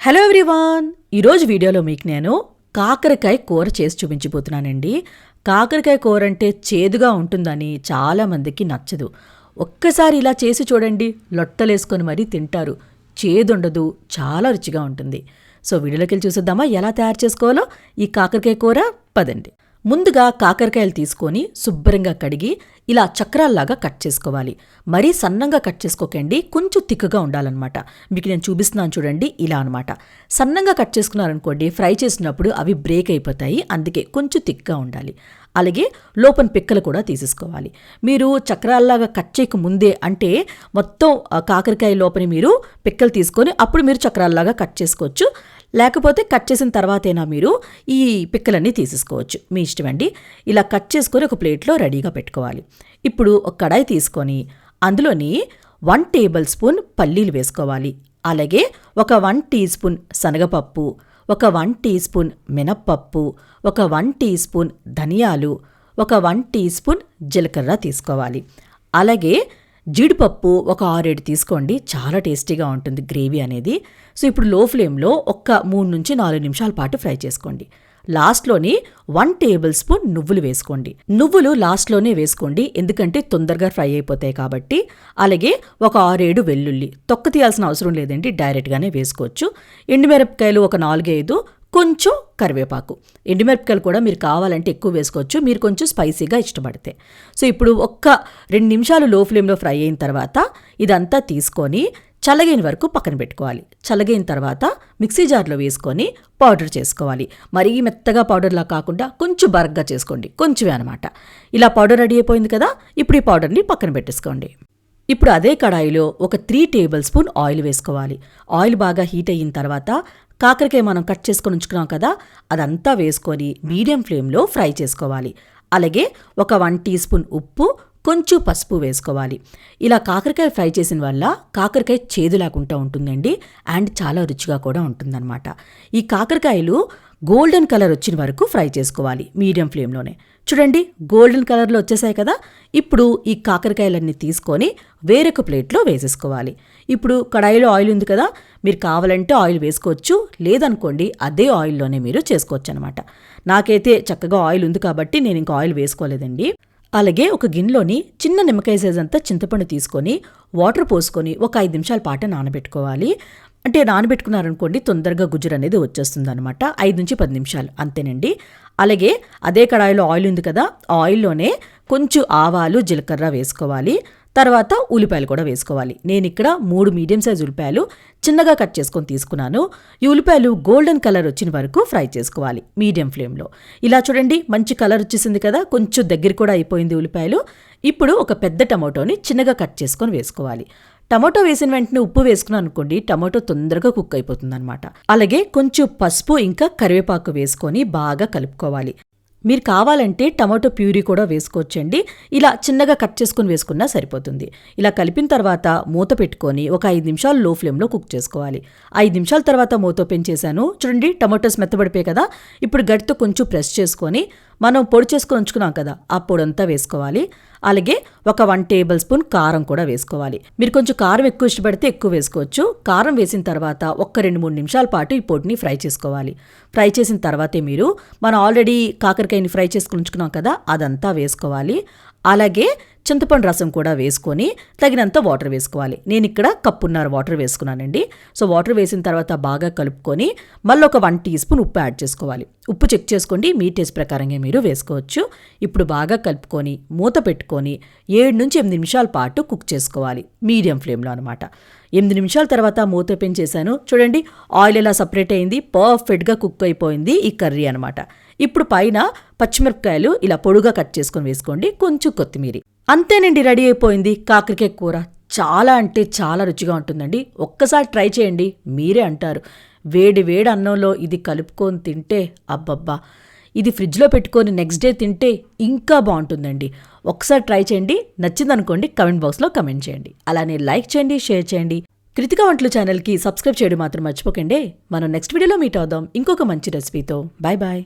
Hello everyone ఈరోజు వీడియోలో మీకు నేను కాకరకాయ కూర చేసి చూపించబోతున్నానండి. కాకరకాయ కూర అంటే చేదుగా ఉంటుందని చాలామందికి నచ్చదు. ఒక్కసారి ఇలా చేసి చూడండి లొట్టలేసుకొని మరీ తింటారు. చేదుండదు చాలా రుచిగా ఉంటుంది. సో వీడియోలోకి వెళ్ళి చూసేద్దామా? ఎలా తయారు చేసుకోవాలో? ఈ కాకరకాయ కూర పదండి. ముందుగా కాకరకాయలు తీసుకొని శుభ్రంగా కడిగి ఇలా చక్రాల్లాగా కట్ చేసుకోవాలి. మరీ సన్నంగా కట్ చేసుకోకండి కొంచెం తిక్కుగా ఉండాలన్నమాట. మీకు నేను చూపిస్తున్నాను చూడండి ఇలా అనమాట సన్నంగా కట్ చేసుకున్నారనుకోండి ఫ్రై చేసినప్పుడు అవి బ్రేక్ అయిపోతాయి అందుకే కొంచెం థిక్గా ఉండాలి. అలాగే లోపల పిక్కలు కూడా తీసేసుకోవాలి. మీరు చక్రాల్లాగా కట్ చేయక ముందే అంటే మొత్తం కాకరకాయ లోపలి మీరు పిక్కలు తీసుకొని అప్పుడు మీరు చక్రాల్లాగా కట్ చేసుకోవచ్చు. లేకపోతే కట్ చేసిన తర్వాతైనా మీరు ఈ పిక్కలన్నీ తీసేసుకోవచ్చు. మీ ఇష్టమండి ఇలా కట్ చేసుకొని ఒక ప్లేట్లో రెడీగా పెట్టుకోవాలి. ఇప్పుడు ఒక కడాయి తీసుకొని అందులోని వన్ టేబుల్ స్పూన్ పల్లీలు వేసుకోవాలి. అలాగే ఒక వన్ టీ స్పూన్ శనగపప్పు ఒక వన్ టీ స్పూన్ మినప్పప్పు ఒక వన్ టీ స్పూన్ ధనియాలు ఒక వన్ టీ స్పూన్ జీలకర్ర తీసుకోవాలి. అలాగే జీడిపప్పు ఒక ఆరేడు తీసుకోండి. చాలా టేస్టీగా ఉంటుంది గ్రేవీ అనేది. సో ఇప్పుడు లో ఫ్లేమ్లో ఒక్క మూడు నుంచి నాలుగు నిమిషాల పాటు ఫ్రై చేసుకోండి. లాస్ట్లోని వన్ టేబుల్ స్పూన్ నువ్వులు వేసుకోండి. నువ్వులు లాస్ట్లోనే వేసుకోండి. ఎందుకంటే తొందరగా ఫ్రై అయిపోతాయి కాబట్టి. అలాగే ఒక ఆరేడు వెల్లుల్లి తొక్క తీయాల్సిన అవసరం లేదండి. డైరెక్ట్గానే వేసుకోవచ్చు. ఎండుమిరపకాయలు ఒక నాలుగైదు కొంచెం కరివేపాకు. ఎండుమిరపకాయలు కూడా మీరు కావాలంటే ఎక్కువ వేసుకోవచ్చు. మీరు కొంచెం స్పైసీగా ఇష్టపడితే. సో ఇప్పుడు ఒక్క రెండు నిమిషాలు లో ఫ్లేమ్లో ఫ్రై అయిన తర్వాత ఇదంతా తీసుకొని చల్లగైన వరకు పక్కన పెట్టుకోవాలి. చల్లగైన తర్వాత మిక్సీ జార్లో వేసుకొని పౌడర్ చేసుకోవాలి. మరీ మెత్తగా పౌడర్లా కాకుండా కొంచెం బరగ్గా చేసుకోండి. కొంచెమే అనమాట. ఇలా పౌడర్ రెడీ అయిపోయింది కదా ఇప్పుడు ఈ పౌడర్ని పక్కన పెట్టేసుకోండి. ఇప్పుడు అదే కడాయిలో ఒక త్రీ టేబుల్ స్పూన్ ఆయిల్ వేసుకోవాలి. ఆయిల్ బాగా హీట్ అయిన తర్వాత కాకరకాయ మనం కట్ చేసుకొని ఉంచుకున్నాం కదా అదంతా వేసుకొని మీడియం ఫ్లేమ్లో ఫ్రై చేసుకోవాలి. అలాగే ఒక వన్ టీ స్పూన్ ఉప్పు కొంచెం పసుపు వేసుకోవాలి. ఇలా కాకరకాయ ఫ్రై చేసిన వల్ల కాకరకాయ చేదు లేకుండా ఉంటుందండి అండ్ చాలా రుచిగా కూడా ఉంటుందన్నమాట. ఈ కాకరకాయలు గోల్డెన్ కలర్ వచ్చిన వరకు ఫ్రై చేసుకోవాలి మీడియం ఫ్లేమ్లోనే. చూడండి గోల్డెన్ కలర్లో వచ్చేసాయి కదా. ఇప్పుడు ఈ కాకరకాయలన్నీ తీసుకొని వేరొక ప్లేట్లో వేసేసుకోవాలి. ఇప్పుడు కడాయిలో ఆయిల్ ఉంది కదా మీరు కావాలంటే ఆయిల్ వేసుకోవచ్చు లేదనుకోండి అదే ఆయిల్లోనే మీరు చేసుకోవచ్చు అనమాట నాకైతే చక్కగా ఆయిల్ ఉంది కాబట్టి నేను ఇంకా ఆయిల్ వేసుకోలేదండి. అలాగే ఒక గిన్నెలోని చిన్న నిమ్మకాయ సైజ్ అంతా చింతపండు తీసుకొని వాటర్ పోసుకొని ఒక ఐదు నిమిషాల పాటు నానబెట్టుకోవాలి. అంటే నానబెట్టుకున్నారనుకోండి తొందరగా గుజ్జురు అనేది వచ్చేస్తుంది అనమాట ఐదు నుంచి పది నిమిషాలు అంతేనండి. అలాగే అదే కడాయిలో ఆయిల్ ఉంది కదా ఆ ఆయిల్లోనే కొంచెం ఆవాలు జీలకర్ర వేసుకోవాలి. తర్వాత ఉల్లిపాయలు కూడా వేసుకోవాలి. నేను ఇక్కడ మూడు మీడియం సైజ్ ఉల్లిపాయలు చిన్నగా కట్ చేసుకొని తీసుకున్నాను. ఈ ఉల్లిపాయలు గోల్డెన్ కలర్ వచ్చిన వరకు ఫ్రై చేసుకోవాలి మీడియం ఫ్లేమ్లో. ఇలా చూడండి మంచి కలర్ వచ్చేసింది కదా కొంచెం దగ్గర కూడా అయిపోయింది ఉల్లిపాయలు. ఇప్పుడు ఒక పెద్ద టమాటోని చిన్నగా కట్ చేసుకొని వేసుకోవాలి. టమాటో వేసిన వెంటనే ఉప్పు వేసుకున్నాను అనుకోండి టమాటో తొందరగా కుక్ అయిపోతుంది అనమాట అలాగే కొంచెం పసుపు ఇంకా కరివేపాకు వేసుకొని బాగా కలుపుకోవాలి. మీరు కావాలంటే టమాటో ప్యూరీ కూడా వేసుకోవచ్చండి. ఇలా చిన్నగా కట్ చేసుకుని వేసుకున్నా సరిపోతుంది. ఇలా కలిపిన తర్వాత మూత పెట్టుకొని ఒక ఐదు నిమిషాలు లో ఫ్లేమ్లో కుక్ చేసుకోవాలి. ఐదు నిమిషాల తర్వాత మూత ఓపెన్ చేశాను. చూడండి టమాటోస్ మెత్తబడిపోయాయి కదా. ఇప్పుడు గడితో కొంచెం ప్రెస్ చేసుకొని మనం పొడి చేసుకొని ఉంచుకున్నాం కదా ఆ పొడంతా వేసుకోవాలి. అలాగే ఒక వన్ టేబుల్ స్పూన్ కారం కూడా వేసుకోవాలి. మీరు కొంచెం కారం ఎక్కువ ఇష్టపడితే ఎక్కువ వేసుకోవచ్చు. కారం వేసిన తర్వాత ఒక్క రెండు మూడు నిమిషాల పాటు ఈ పొడిని ఫ్రై చేసుకోవాలి. ఫ్రై చేసిన తర్వాతే మీరు మనం ఆల్రెడీ కాకరకాయని ఫ్రై చేసుకుని ఉంచుకున్నాం కదా అదంతా వేసుకోవాలి. అలాగే చింతపండు రసం కూడా వేసుకొని తగినంత వాటర్ వేసుకోవాలి. నేను ఇక్కడ కప్పున్నర వాటర్ వేసుకున్నానండి. సో వాటర్ వేసిన తర్వాత బాగా కలుపుకొని మళ్ళీ ఒక వన్ టీ స్పూన్ ఉప్పు యాడ్ చేసుకోవాలి. ఉప్పు చెక్ చేసుకోండి. మీ టేస్ట్ ప్రకారంగా మీరు వేసుకోవచ్చు. ఇప్పుడు బాగా కలుపుకొని మూత పెట్టుకొని ఏడు నుంచి ఎనిమిది నిమిషాల పాటు కుక్ చేసుకోవాలి. మీడియం ఫ్లేమ్లో అనమాట ఎనిమిది నిమిషాల తర్వాత మూత ఓపెన్ చేశాను. చూడండి ఆయిల్ ఎలా సపరేట్ అయింది. పర్ఫెక్ట్గా కుక్ అయిపోయింది ఈ కర్రీ అనమాట ఇప్పుడు పైన పచ్చిమిరపకాయలు ఇలా పొడుగా కట్ చేసుకొని వేసుకోండి. కొంచెం కొత్తిమీర. అంతేనండి రెడీ అయిపోయింది. కాకరకాయ కూర చాలా అంటే చాలా రుచిగా ఉంటుందండి. ఒక్కసారి ట్రై చేయండి. మీరే అంటారు. వేడి వేడి అన్నంలో ఇది కలుపుకొని తింటే అబ్బబ్బా. ఇది ఫ్రిడ్జ్లో పెట్టుకొని నెక్స్ట్ డే తింటే ఇంకా బాగుంటుందండి. ఒకసారి ట్రై చేయండి. నచ్చిందనుకోండి కమెంట్ బాక్స్లో కమెంట్ చేయండి. అలానే లైక్ చేయండి షేర్ చేయండి. కృతిక వంటలు ఛానల్కి సబ్స్క్రైబ్ చేయడం మాత్రం మర్చిపోకండి. మనం నెక్స్ట్ వీడియోలో మీట్ అవుదాం. ఇంకొక మంచి రెసిపీతో. Bye bye